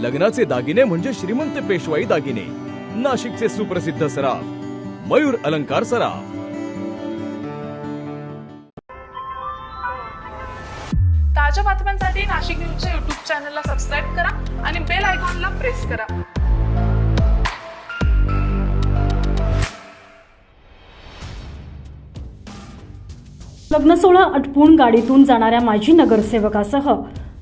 लग्नाचे दागिने म्हणजे श्रीमंत पेशवाई दागिने. नाशिकचे सुप्रसिद्ध सराफ मयूर अलंकार सराफ. ताज्या बातम्यांसाठी नाशिक न्यूजच्या युट्यूब चॅनलला सबस्क्राईब करा आणि बेल आयकॉनला प्रेस करा. लग्न सोहळा अटपून गाडीतून जाणाऱ्या माजी नगरसेवकासह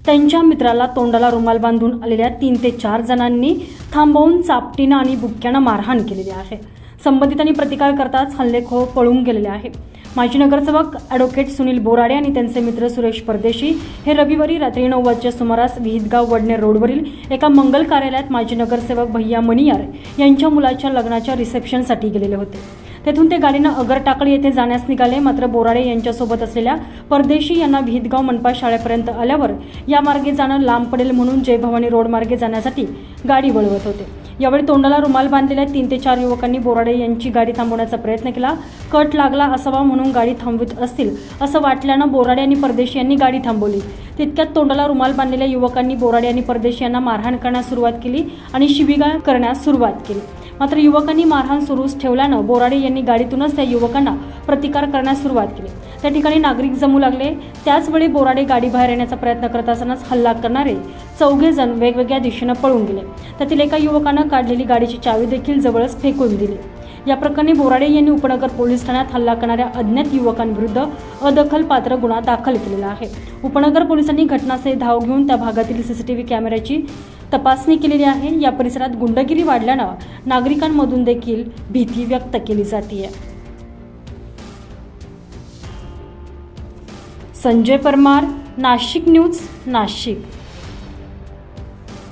त्यांच्या मित्राला तोंडाला रुमाल बांधून आलेल्या तीन ते चार जणांनी थांबवून चापटीनं आणि बुक्क्यानं मारहाण केलेली आहे. संबंधितांनी प्रतिकार करताच हल्लेखोर पळून गेलेले आहे. माजी नगरसेवक ॲडव्होकेट सुनील बोराडे आणि त्यांचे मित्र सुरेश परदेशी हे रविवारी रात्री नऊ वाजच्या सुमारास विहितगाव वडनेर रोडवरील एका मंगल कार्यालयात माजी नगरसेवक भैया मणियार यांच्या मुलाच्या लग्नाच्या रिसेप्शनसाठी गेलेले होते. तेथून ते गाडीनं अगरटाकळी येथे जाण्यास निघाले. मात्र बोराडे यांच्यासोबत असलेल्या परदेशी यांना भीतगाव मनपा शाळेपर्यंत आल्यावर या मार्गे जाणं लांब पडेल म्हणून जय भवानी रोड मार्गे जाण्यासाठी गाडी वळवत होते. यावेळी तोंडाला रुमाल बांधलेल्या तीन ते चार युवकांनी बोराडे यांची गाडी थांबवण्याचा प्रयत्न केला. कट लागला असावा म्हणून गाडी थांबवित असतील असं वाटल्यानं बोराडे आणि परदेशी यांनी गाडी थांबवली. तितक्यात तोंडाला रुमाल बांधलेल्या युवकांनी बोराडे आणि परदेशी यांना मारहाण करण्यास सुरुवात केली आणि शिबिगाळ करण्यास सुरुवात केली. मात्र युवकांनी मारहाण सुरूच ठेवल्यानं बोराडे यांनी गाडीतूनच त्या युवकांना प्रतिकार करण्यास सुरुवात केली. त्या ठिकाणी नागरिक जमू लागले. त्याचवेळी बोराडे गाडी बाहेर येण्याचा प्रयत्न करत असतानाच हल्ला करणारे चौघे जण वेगवेगळ्या दिशेनं पळून गेले. त्यातील एका युवकानं काढलेली गाडीची चावी देखील जवळच फेकून दिली. या प्रकरणी बोराडे यांनी उपनगर पोलीस ठाण्यात हल्ला करणाऱ्या अज्ञात युवकांविरुद्ध अदखलपात्र गुन्हा दाखल केलेला आहे. उपनगर पोलिसांनी घटनास्थळी धाव घेऊन त्या भागातील सीसीटीव्ही कॅमेऱ्याची तपासणी केलेली आहे. या परिसरात गुंडगिरी वाढल्यानं नागरिकांमधून देखील भीती व्यक्त केली जाते संजय परमार नाशिक न्यूज नाशिक.